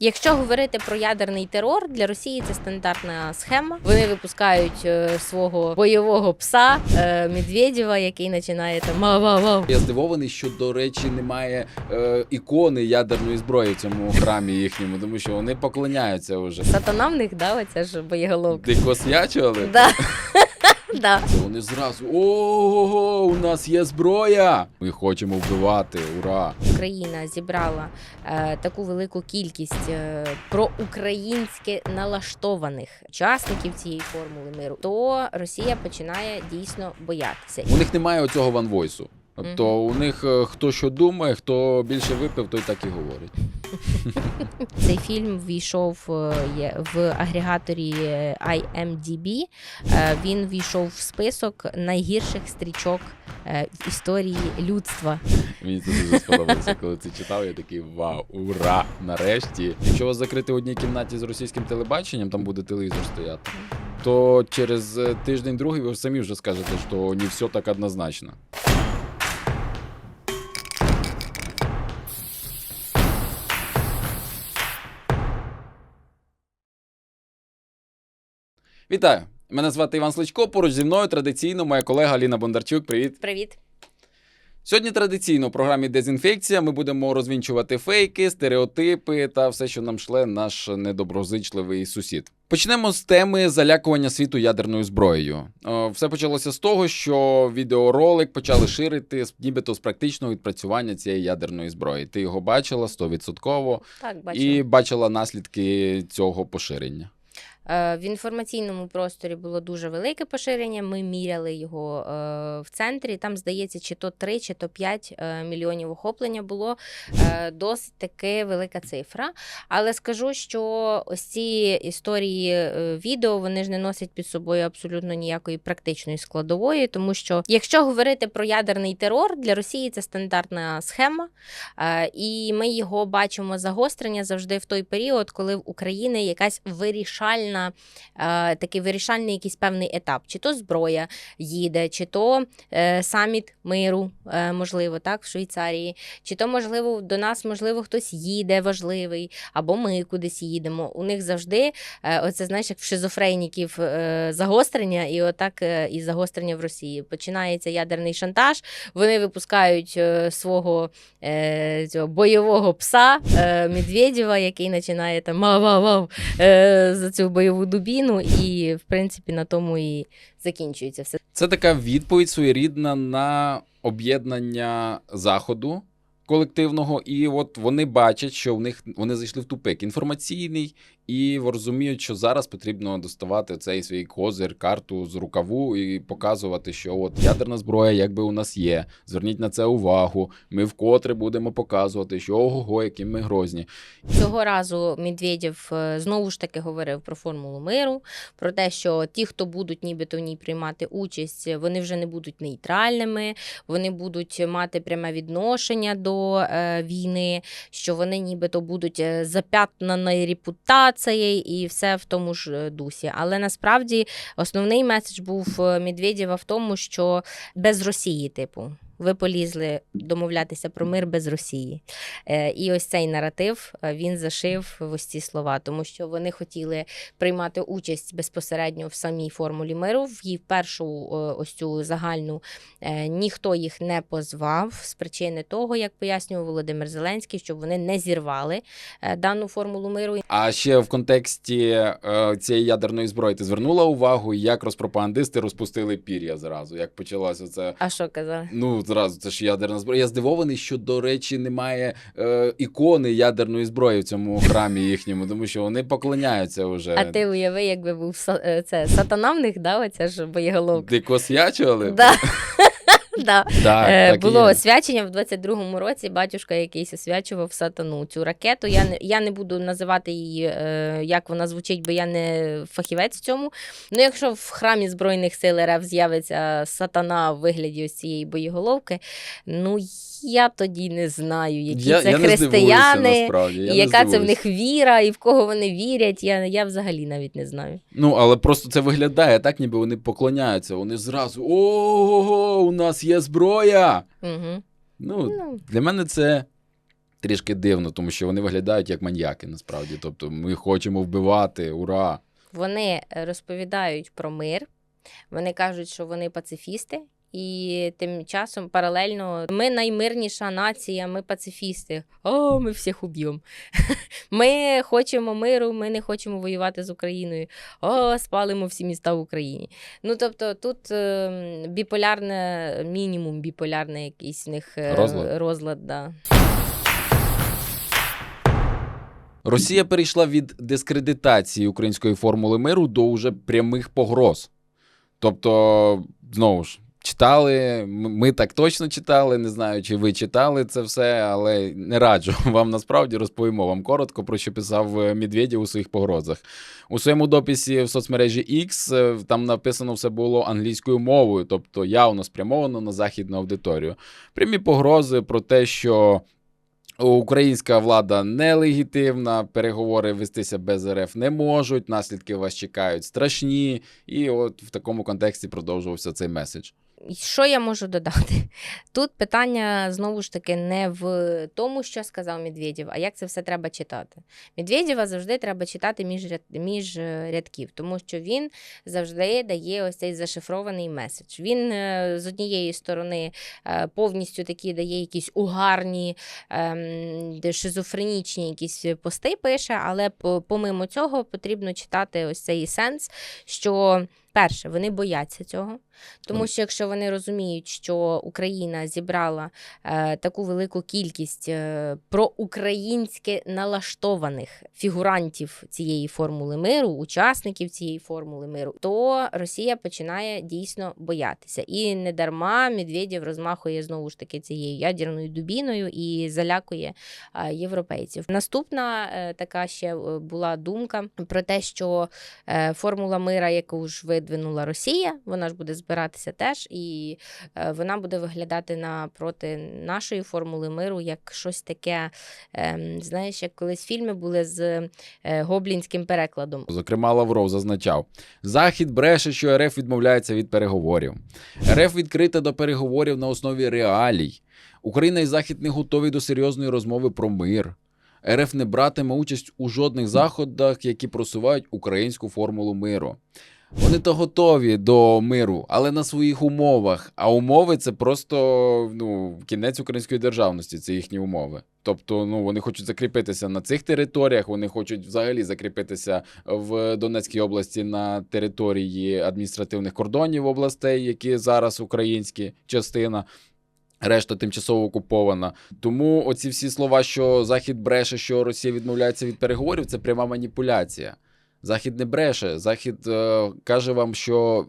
Якщо говорити про ядерний терор, для Росії це стандартна схема. Вони випускають е, свого бойового пса е, Медведєва, який починає там ма-ва-ва. Я здивований, що до речі немає е, ікони ядерної зброї в цьому храмі їхньому, тому що вони поклоняються вже. Сатана в них да, оця ж боєголовка. Дико свячували? Да. Да. Вони зразу ого, у нас є зброя. Ми хочемо вбивати. Ура! Україна зібрала е, таку велику кількість е, проукраїнське налаштованих учасників цієї формули миру, то Росія починає дійсно боятися. У них немає оцього ванвойсу. Тобто у них е, хто що думає, хто більше випив, той так і говорить. Цей фільм ввійшов е, в агрегаторі IMDb. Е, Він ввійшов в список найгірших стрічок в історії людства. Мені це дуже сподобалося, коли це читав. Я такий вау, ура! Нарешті. Якщо вас закрити в одній кімнаті з російським телебаченням, там буде телевізор стояти, то через тиждень-другий ви самі вже скажете, що не все так однозначно. Вітаю! Мене звати Іван Сличко. Поруч зі мною традиційно моя колега Ліна Бондарчук. Привіт. Привіт. Сьогодні традиційно в програмі Дезінфекція ми будемо розвінчувати фейки, стереотипи та все, що нам шле наш недоброзичливий сусід. Почнемо з теми залякування світу ядерною зброєю. Все почалося з того, що відеоролик почали ширити нібито з практичного відпрацювання цієї ядерної зброї. Ти його бачила 100% Так, бачу. і бачила наслідки цього поширення. Е, В інформаційному просторі було дуже велике поширення. Ми міряли його е, в центрі. Там, здається, чи то 3, чи то 5 е, мільйонів охоплення було досить таки велика цифра. Але скажу, що ось ці історії відео вони ж не носять під собою абсолютно ніякої практичної складової, тому що якщо говорити про ядерний терор, для Росії це стандартна схема, і ми його бачимо загострення завжди в той період, коли в України якась вирішальна, е, такий вирішальний якийсь певний етап, чи то зброя їде, чи то е, саміт миру, е, можливо, так, в Швейцарії, чи то, можливо, до нас, можливо, хтось їде важливий, або ми кудись їдемо. У них завжди е, оце, знаєш, як в шизофреніків е, загострення, і отак е, і загострення в Росії. Починається ядерний шантаж, вони випускають е, свого е, цього бойового пса е, Медведєва, який починає там мав-мав-мав е, за цю бойову дубіну, і в принципі на тому і закінчується все. Це така відповідь своєрідна на об'єднання заходу колективного, і от вони бачать, що в них вони зайшли в тупик інформаційний, і розуміють, що зараз потрібно доставати цей свій козир, карту з рукаву і показувати, що от ядерна зброя, якби у нас є. Зверніть на це увагу. Ми вкотре будемо показувати, що ого, які ми грозні. Цього разу Медведєв е, знову ж таки говорив про формулу миру, про те, що ті, хто будуть нібито в ній приймати участь, вони вже не будуть нейтральними, вони будуть мати пряме відношення до е, війни, що вони нібито будуть е, репутацією і все в тому ж е, дусі. Але насправді основний меседж був Медведєва в тому, що без Росії, типу. Ви полізли домовлятися про мир без Росії. Е, І ось цей наратив е, він зашив в ось ці слова, тому що вони хотіли приймати участь безпосередньо в самій формулі миру. В її першу е, ось цю загальну ніхто їх не позвав з причини того, як пояснював Володимир Зеленський, щоб вони не зірвали дану формулу миру. А ще в контексті цієї ядерної зброї ти звернула увагу, як розпропагандисти розпустили пір'я зразу, як почалося це. А що казали? Ну, зразу це ж ядерна зброя. Я здивований, що, до речі, немає е, ікони ядерної зброї в цьому храмі їхньому, тому що вони поклоняються вже. А ти уяви, якби був са- е, це сатана в них, да, оця ж боєголовка. Ти косячували? Да. Да. Так, Е, так і було є. освячення в 22-му році. Батюшка якийсь освячував сатану цю ракету. Я не я не буду називати її, е, як вона звучить, бо я не фахівець в цьому. Ну, якщо в храмі Збройних сил РФ з'явиться сатана в вигляді ось цієї боєголовки, ну я тоді не знаю, які я, це я не здивуюся, християни. насправді. Я І не яка це в здивуюся. них віра, і в кого вони вірять, я, я взагалі навіть не знаю. Ну, але просто це виглядає так, ніби вони поклоняються. Вони зразу ого, у нас є зброя. Угу. Ну, Ну, Для мене це трішки дивно, тому що вони виглядають як маньяки, насправді. Тобто, ми хочемо вбивати, ура! Вони розповідають про мир, вони кажуть, що вони пацифісти. І тим часом паралельно ми наймирніша нація, ми пацифісти. О, ми всіх уб'ємо. Ми хочемо миру, ми не хочемо воювати з Україною. О, спалимо всі міста в Україні. Ну тобто тут е, біполярне, мінімум біполярний якийсь в них е, Розлад. розлад да. Росія перейшла від дискредитації української формули миру до уже прямих погроз. Тобто, знову ж, читали, ми так точно читали, не знаю, чи ви читали це все, але не раджу вам насправді розповімо вам коротко, про що писав е, Медведєв у своїх погрозах. У своєму дописі в соцмережі X е, там написано все було англійською мовою, тобто явно спрямовано на західну аудиторію. Прямі погрози про те, що Українська влада нелегітимна, переговори вестися без РФ не можуть, наслідки вас чекають страшні. І от в такому контексті продовжувався цей меседж. Що я можу додати? Тут питання знову ж таки не в тому, що сказав Медведєв, а як це все треба читати. Медведєва завжди треба читати між, ряд, між е, рядків, тому що він завжди дає ось цей зашифрований меседж. Він е, з однієї сторони е, повністю такі дає якісь угарні, ем, шизофренічні якісь пости пише, але помимо цього потрібно читати ось цей сенс, що. Перше, вони бояться цього, тому що якщо вони розуміють, що Україна зібрала е, таку велику кількість е, проукраїнськи налаштованих фігурантів цієї формули миру, учасників цієї формули миру, то Росія починає дійсно боятися. І не дарма Медведєв розмахує знову ж таки цією ядерною дубіною і залякує е, європейців. Наступна е, така ще е, була думка про те, що е, формула мира, яку ж видвинула Росія, вона ж буде збиратися теж, і е, вона буде виглядати напроти нашої формули миру як щось таке. ем, знаєш, як колись фільми були з е, гоблінським перекладом. Зокрема, Лавров зазначав: Захід бреше, що РФ відмовляється від переговорів. РФ відкрита до переговорів на основі реалій. Україна і Захід не готові до серйозної розмови про мир. РФ не братиме участь у жодних заходах, які просувають українську формулу миру. Вони то готові до миру, але на своїх умовах. А умови це просто ну, кінець української державності, це їхні умови. Тобто, ну вони хочуть закріпитися на цих територіях, вони хочуть взагалі закріпитися в Донецькій області на території адміністративних кордонів областей, які зараз українські частина. Решта тимчасово окупована. Тому оці всі слова, що Захід бреше, що Росія відмовляється від переговорів, це пряма маніпуляція. Захід не бреше. Захід е, каже вам, що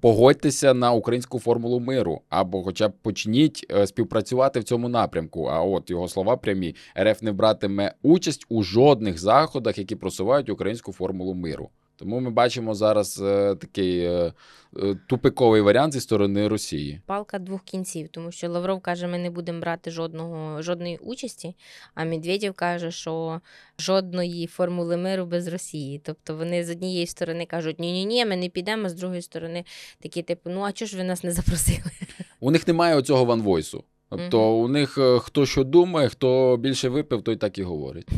погодьтеся на українську формулу миру, або хоча б почніть е, співпрацювати в цьому напрямку. А от його слова прямі: РФ не братиме участь у жодних заходах, які просувають українську формулу миру. Тому ми бачимо зараз е, такий е, е, тупиковий варіант зі сторони Росії. Палка двох кінців, тому що Лавров каже, ми не будемо брати жодного, жодної участі, а Медведєв каже, що жодної формули миру без Росії. Тобто вони з однієї сторони кажуть, ні-ні, ні ми не підемо, з другої сторони такі, типу, ну а чого ж ви нас не запросили? У них немає оцього ванвойсу. Тобто у них е, хто що думає, хто більше випив, той так і говорить.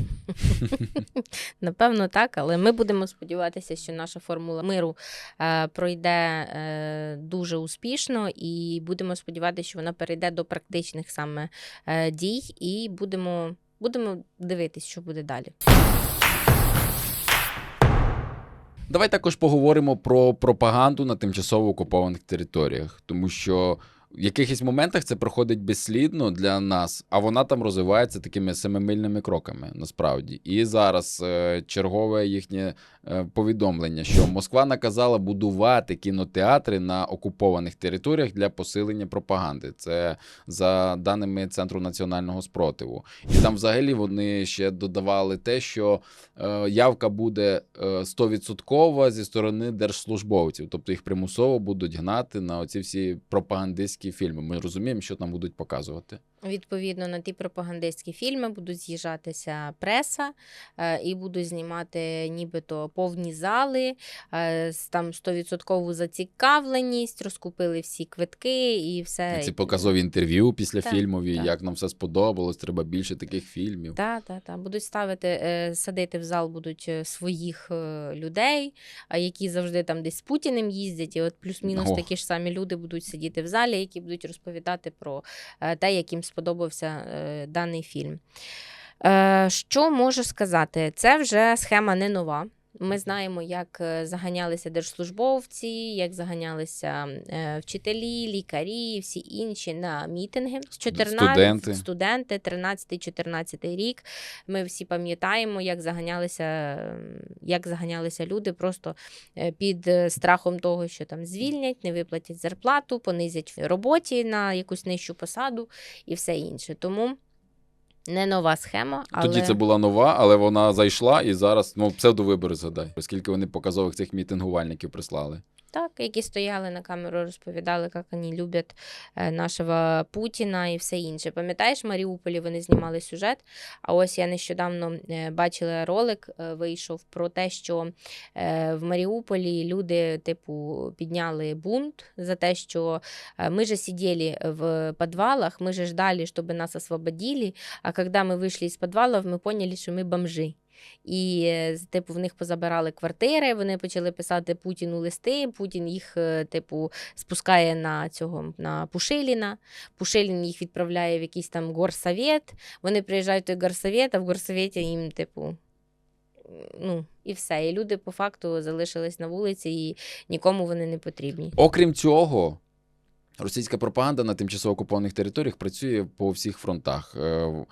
Напевно, так, але ми будемо сподіватися, що наша формула миру е, пройде е, дуже успішно, і будемо сподіватися, що вона перейде до практичних саме е, дій, і будемо, будемо дивитись, що буде далі. Давай також поговоримо про пропаганду на тимчасово окупованих територіях, тому що в якихось моментах це проходить безслідно для нас, а вона там розвивається такими семимильними кроками насправді. І зараз е, чергове їхнє е, повідомлення, що Москва наказала будувати кінотеатри на окупованих територіях для посилення пропаганди. Це за даними Центру національного спротиву. І там взагалі вони ще додавали те, що е, явка буде е, 100% зі сторони держслужбовців, тобто їх примусово будуть гнати на оці всі пропагандистські фільми. Ми розуміємо, що там будуть показувати. Відповідно, на ті пропагандистські фільми будуть з'їжджатися преса е, і будуть знімати нібито повні зали, е, там 100% зацікавленість, розкупили всі квитки і все. Ці показові інтерв'ю після Так, фільмові, так. як нам все сподобалось, треба більше таких фільмів. Так, так, так. Будуть ставити, е, садити в зал будуть своїх людей, які завжди там десь з Путіним їздять, і от плюс-мінус такі ж самі люди будуть сидіти в залі, які будуть розповідати про те, як їм сподобався е, даний фільм. Е, Що можу сказати? Це вже схема не нова. Ми знаємо, як е, заганялися держслужбовці, як заганялися е, вчителі, лікарі, всі інші на мітинги. З 14, Студенти. студенти 13-14 рік. Ми всі пам'ятаємо, як заганялися, як заганялися люди просто е, під страхом того, що там звільнять, не виплатять зарплату, понизять в роботі на якусь нижчу посаду і все інше. Тому не нова схема, але Тоді це була нова, але вона зайшла і зараз ну, псевдовибори згадай, оскільки вони показових цих мітингувальників прислали. Так, які стояли на камеру, розповідали, як вони люблять е, нашого Путіна і все інше. Пам'ятаєш, в Маріуполі вони знімали сюжет. А ось я нещодавно е, бачила ролик, е, вийшов про те, що в Маріуполі люди, типу, підняли бунт за те, що ми же сиділи в підвалах, ми же ждали, щоб нас освободили, а коли ми вийшли з підвалів, ми поняли, що ми бомжи. І е, типу в них позабирали квартири. Вони почали писати Путіну листи. Путін їх, е, типу, спускає на цього на Пушиліна. Пушилін їх відправляє в якийсь там горсовет. Вони приїжджають в той горсовет, а в горсовєті їм, типу. Ну, і все. І люди по факту залишились на вулиці, і нікому вони не потрібні. Окрім цього, російська пропаганда на тимчасово окупованих територіях працює по всіх фронтах. Е,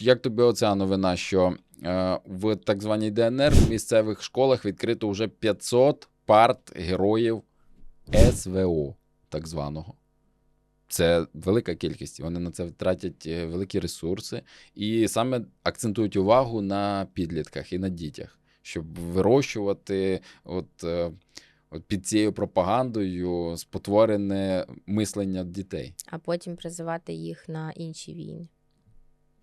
Як тобі оця новина, що е, в так званій ДНР в місцевих школах відкрито вже 500 парт героїв СВО, так званого. Це велика кількість. Вони на це втратять е, великі ресурси і саме акцентують увагу на підлітках і на дітях, щоб вирощувати от під цією пропагандою спотворене мислення дітей. А потім призивати їх на інші війни.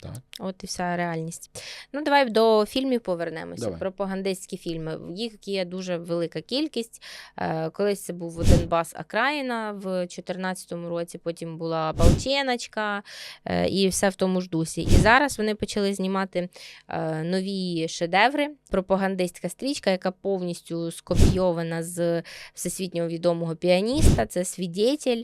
Так. От і вся реальність. Ну, давай до фільмів повернемося. Давай. Пропагандистські фільми. Їх є дуже велика кількість. Е, Колись це був Донбас Акраїна в 2014 році, потім була Балченочка е, і все в тому ж дусі. І зараз вони почали знімати е, нові шедеври. Пропагандистська стрічка, яка повністю скопійована з всесвітньо відомого піаніста. Це свідетель.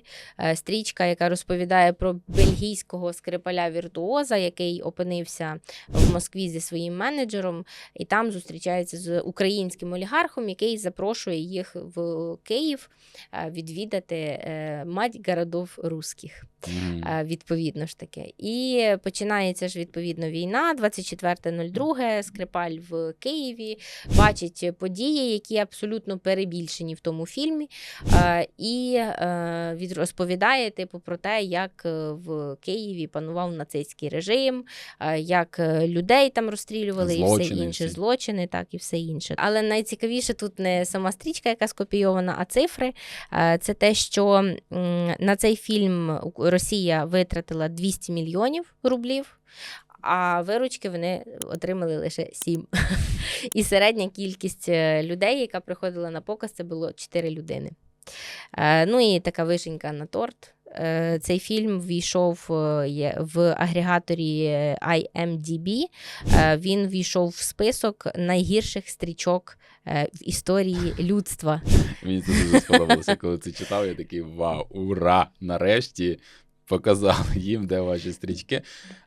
Стрічка, яка розповідає про бельгійського скрипаля віртуоза, який опинився в Москві зі своїм менеджером, і там зустрічається з українським олігархом, який запрошує їх в Київ е, відвідати е, мать городов русських. Е, Відповідно ж таке. І починається ж відповідно війна, 24.02, Скрипаль в Києві, бачить події, які абсолютно перебільшені в тому фільмі, і розповідає типу про те, як в Києві панував нацистський режим, е, як е, людей там розстрілювали і все Злочини інше, всі. злочини, так і все інше. Але найцікавіше тут не сама стрічка, яка скопійована, а цифри. Е, Це те, що на цей фільм Росія витратила 200 мільйонів рублів. А виручки вони отримали лише 7. І середня кількість людей, яка приходила на показ, це було 4 людини. Ну і така вишенька на торт. Е, Цей фільм війшов е, в агрегаторі е, IMDb. Він війшов в список найгірших стрічок в історії людства. Мені це дуже сподобалося, коли це читав. Я такий вау, ура! Нарешті показали їм, де ваші стрічки.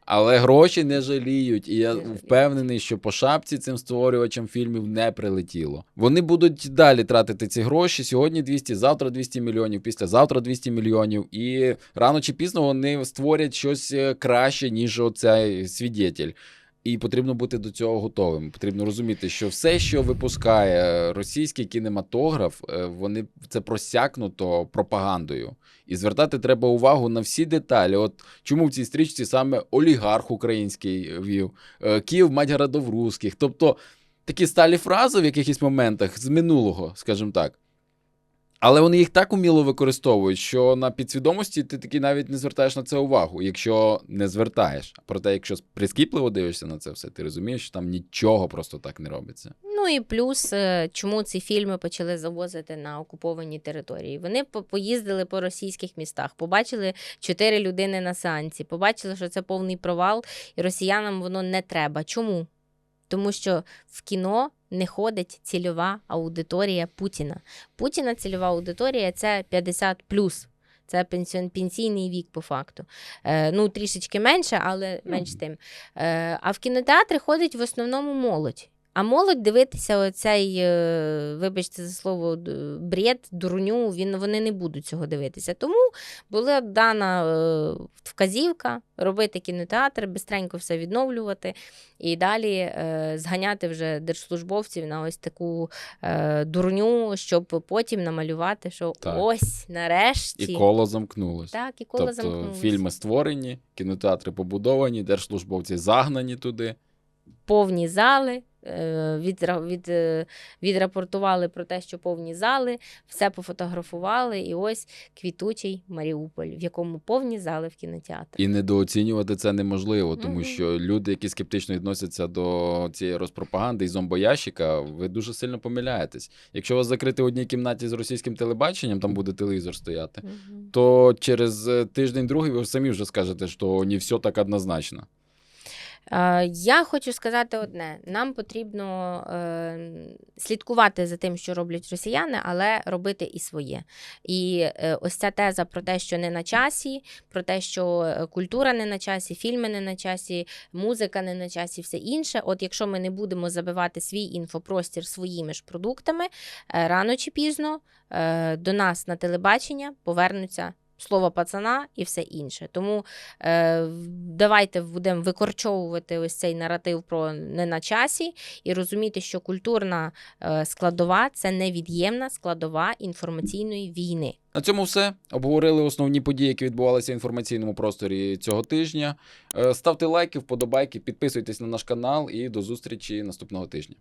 Але гроші не жаліють, і я впевнений, що по шапці цим створювачам фільмів не прилетіло. Вони будуть далі тратити ці гроші. Сьогодні 200, завтра 200 мільйонів, післязавтра 200 мільйонів. І рано чи пізно вони створять щось е, краще, ніж оцей свідетель. І потрібно бути до цього готовим. Потрібно розуміти, що все, що випускає російський кінематограф, е, вони це просякнуто пропагандою. І звертати треба увагу на всі деталі. От чому в цій стрічці саме олігарх український вів, е, Київ мать городов русських. Тобто такі сталі фрази в якихось моментах з минулого, скажімо так. Але вони їх так уміло використовують, що на підсвідомості ти таки навіть не звертаєш на це увагу, якщо не звертаєш. Проте, якщо прискіпливо дивишся на це все, ти розумієш, що там нічого просто так не робиться. Ну і плюс, е, чому ці фільми почали завозити на окуповані території. Вони поїздили по російських містах, побачили чотири людини на сеансі, побачили, що це повний провал, і росіянам воно не треба. Чому? Тому що в кіно не ходить цільова аудиторія Путіна. Путіна цільова аудиторія це 50 Це пенсійний вік по факту. Е, ну, трішечки менше, але менш тим. Е, а в кінотеатри ходить в основному молодь. А молодь дивитися оцей, е, вибачте за слово, бред, дурню, він, вони не будуть цього дивитися. Тому була дана е, вказівка робити кінотеатр, бистренько все відновлювати і далі е, зганяти вже держслужбовців на ось таку дурню, щоб потім намалювати, що Так. ось нарешті. І коло замкнулось. Так, і коло тобто замкнулося. фільми створені, кінотеатри побудовані, держслужбовці загнані туди. повні зали. Е, Відра, від, е, відрапортували про те, що повні зали, все пофотографували, і ось квітучий Маріуполь, в якому повні зали в кінотеатрі. І недооцінювати це неможливо, тому Мгм. що люди, які скептично відносяться до цієї розпропаганди і зомбоящика, ви дуже сильно помиляєтесь. Якщо вас закрити в одній кімнаті з російським телебаченням, там буде телевізор стояти, Мгм. то через е, тиждень-другий ви самі вже скажете, що не все так однозначно. Е, Я хочу сказати одне: нам потрібно е, слідкувати за тим, що роблять росіяни, але робити і своє. І е, ось ця теза про те, що не на часі, про те, що культура не на часі, фільми не на часі, музика не на часі, все інше. От якщо ми не будемо забивати свій інфопростір своїми ж продуктами, рано чи пізно до нас на телебачення повернуться. Слово пацана і все інше. Тому е, давайте будемо викорчовувати ось цей наратив про не на часі і розуміти, що культурна е, складова це невід'ємна складова інформаційної війни. На цьому все. Обговорили основні події, які відбувалися в інформаційному просторі цього тижня. Е, Ставте лайки, вподобайки, підписуйтесь на наш канал і до зустрічі наступного тижня.